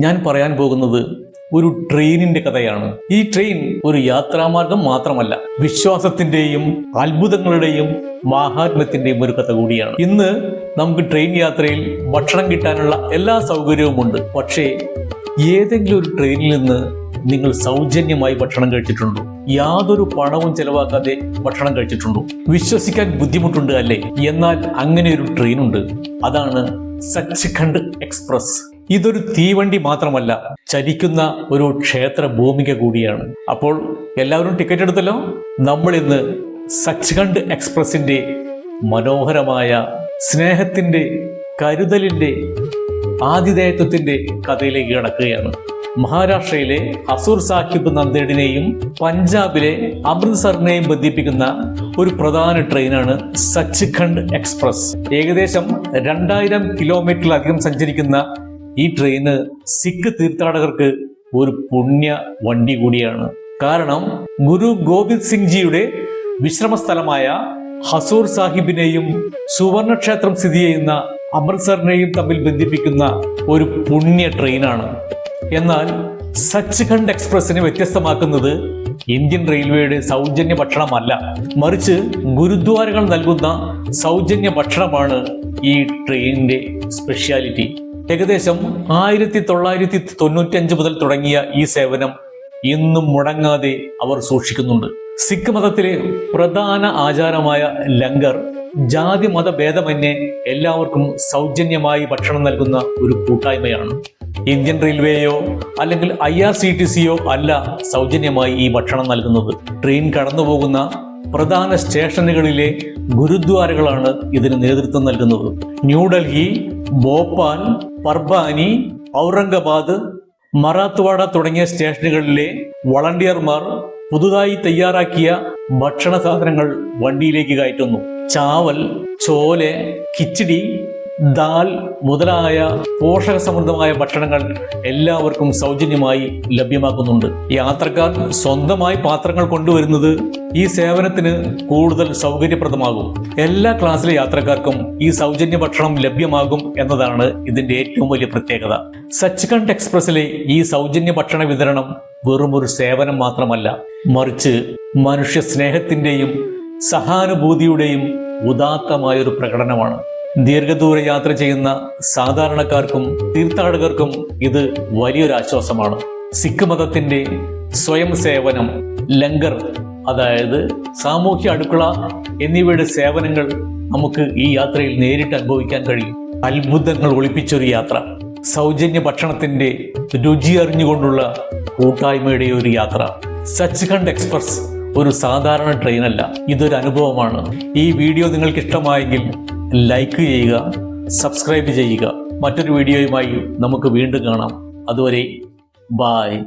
ഞാൻ പറയാൻ പോകുന്നത് ഒരു ട്രെയിനിന്റെ കഥയാണ്. ഈ ട്രെയിൻ ഒരു യാത്രാമാർഗം മാത്രമല്ല വിശ്വാസത്തിന്റെയും അത്ഭുതങ്ങളുടെയും മാഹാത്മ്യത്തിന്റെയും ഒരു കഥ കൂടിയാണ്. ഇന്ന് നമുക്ക് ട്രെയിൻ യാത്രയിൽ ഭക്ഷണം കിട്ടാനുള്ള എല്ലാ സൗകര്യവുമുണ്ട് പക്ഷേ ഏതെങ്കിലും ഒരു ട്രെയിനിൽ നിന്ന് നിങ്ങൾ സൗജന്യമായി ഭക്ഷണം കഴിച്ചിട്ടുണ്ടോ? യാതൊരു പണവും ചെലവാക്കാതെ ഭക്ഷണം കഴിച്ചിട്ടുണ്ടോ? വിശ്വസിക്കാൻ ബുദ്ധിമുട്ടുണ്ട് അല്ലേ? എന്നാൽ അങ്ങനെ ഒരു ട്രെയിൻ ഉണ്ട്. അതാണ് സച്ച്ഖണ്ഡ് എക്സ്പ്രസ്. ഇതൊരു തീവണ്ടി മാത്രമല്ല ചരിക്കുന്ന ഒരു ക്ഷേത്ര ഭൂമിക കൂടിയാണ്. അപ്പോൾ എല്ലാവരും ടിക്കറ്റ് എടുത്തല്ലോ? നമ്മൾ ഇന്ന് സച്ച്ഖണ്ഡ് എക്സ്പ്രസിന്റെ മനോഹരമായ സ്നേഹത്തിന്റെ കരുതലിന്റെ ആതിഥേയത്വത്തിന്റെ കഥയിലേക്ക് കടക്കുകയാണ്. മഹാരാഷ്ട്രയിലെ ഹസൂർ സാഹിബ് നന്ദേഡിനെയും പഞ്ചാബിലെ അമൃത്സറിനെയും ബന്ധിപ്പിക്കുന്ന ഒരു പ്രധാന ട്രെയിനാണ് സച്ച്ഖണ്ഡ് എക്സ്പ്രസ്. ഏകദേശം രണ്ടായിരം കിലോമീറ്ററിലധികം സഞ്ചരിക്കുന്ന ഈ ട്രെയിന് സിഖ് തീർത്ഥാടകർക്ക് ഒരു പുണ്യ വണ്ടി കൂടിയാണ്. കാരണം ഗുരു ഗോവിന്ദ് സിംഗ് ജിയുടെ വിശ്രമ സ്ഥലമായ ഹസൂർ സാഹിബിനെയും സുവർണക്ഷേത്രം സ്ഥിതി ചെയ്യുന്ന അമൃത്സറിനെയും തമ്മിൽ ബന്ധിപ്പിക്കുന്ന ഒരു പുണ്യ ട്രെയിനാണ് എന്നാൽ സച്ച്ഖണ്ഡ് എക്സ്പ്രസിനെ വ്യത്യസ്തമാക്കുന്നത് ഇന്ത്യൻ റെയിൽവേയുടെ സൗജന്യ ഭക്ഷണമല്ല. മറിച്ച് ഗുരുദ്വാരകൾ നൽകുന്ന സൗജന്യ ഭക്ഷണമാണ് ഈ ട്രെയിനിന്റെ സ്പെഷ്യാലിറ്റി ഏകദേശം ആയിരത്തി തൊള്ളായിരത്തി തൊണ്ണൂറ്റഞ്ച് മുതൽ തുടങ്ങിയ ഈ സേവനം ഇന്നും മുടങ്ങാതെ അവർ സൂക്ഷിക്കുന്നുണ്ട്. സിഖ് മതത്തിലെ പ്രധാന ആചാരമായ ലങ്കർ ജാതി മത ഭേദമന്യേ എല്ലാവർക്കും സൗജന്യമായി ഭക്ഷണം നൽകുന്ന ഒരു കൂട്ടായ്മയാണ്. ഇന്ത്യൻ റെയിൽവേയോ അല്ലെങ്കിൽ ഐ ആർ സി ടി സിയോ അല്ല സൗജന്യമായി ഈ ഭക്ഷണം നൽകുന്നത്. ട്രെയിൻ കടന്നുപോകുന്ന പ്രധാന സ്റ്റേഷനുകളിലെ ഗുരുദ്വാരകളാണ് ഇതിന് നേതൃത്വം നൽകുന്നത്. ന്യൂഡൽഹി ഭോപ്പാൽ പർബാനി ഔറംഗബാദ് മറാത്ത്വാഡ തുടങ്ങിയ സ്റ്റേഷനുകളിലെ വളണ്ടിയർമാർ പുതുതായി തയ്യാറാക്കിയ ഭക്ഷണ സാധനങ്ങൾ വണ്ടിയിലേക്ക് കയറ്റുന്നു. ചാവൽ ചോലെ കിച്ചടി ദാൽ മുതലായ പോഷക സമൃദ്ധമായ ഭക്ഷണങ്ങൾ എല്ലാവർക്കും സൗജന്യമായി ലഭ്യമാക്കുന്നുണ്ട്. യാത്രക്കാർ സ്വന്തമായി പാത്രങ്ങൾ കൊണ്ടുവരുന്നത് ഈ സേവനത്തിന് കൂടുതൽ സൗകര്യപ്രദമാകും. എല്ലാ ക്ലാസ്സിലെ യാത്രക്കാർക്കും ഈ സൗജന്യ ഭക്ഷണം ലഭ്യമാകും എന്നതാണ് ഇതിന്റെ ഏറ്റവും വലിയ പ്രത്യേകത. സച്ച്ഖണ്ഡ് എക്സ്പ്രസിലെ ഈ സൗജന്യ ഭക്ഷണ വിതരണം വെറും ഒരു സേവനം മാത്രമല്ല മറിച്ച് മനുഷ്യ സ്നേഹത്തിന്റെയും സഹാനുഭൂതിയുടെയും ഉദാത്തമായ ഒരു പ്രകടനമാണ്. ദീർഘദൂര യാത്ര ചെയ്യുന്ന സാധാരണക്കാർക്കും തീർത്ഥാടകർക്കും ഇത് വലിയൊരു ആശ്വാസമാണ്. സിഖ് മതത്തിന്റെ സ്വയം സേവനം ലങ്കർ അതായത് സാമൂഹ്യ അടുക്കള എന്നിവയുടെ സേവനങ്ങൾ നമുക്ക് ഈ യാത്രയിൽ നേരിട്ട് അനുഭവിക്കാൻ കഴിയും. അത്ഭുതങ്ങൾ ഒളിപ്പിച്ചൊരു യാത്ര സൗജന്യ ഭക്ഷണത്തിന്റെ രുചി അറിഞ്ഞുകൊണ്ടുള്ള കൂട്ടായ്മയുടെ ഒരു യാത്ര. സച്ച്ഖണ്ഡ് എക്സ്പ്രസ് ഒരു സാധാരണ ട്രെയിനല്ല ഇതൊരു അനുഭവമാണ്. ഈ വീഡിയോ നിങ്ങൾക്ക് ഇഷ്ടമായെങ്കിൽ ലൈക്ക് ചെയ്യുക സബ്സ്ക്രൈബ് ചെയ്യുക. മറ്റൊരു വീഡിയോയുമായി നമുക്ക് വീണ്ടും കാണാം. അതുവരെ ബായ്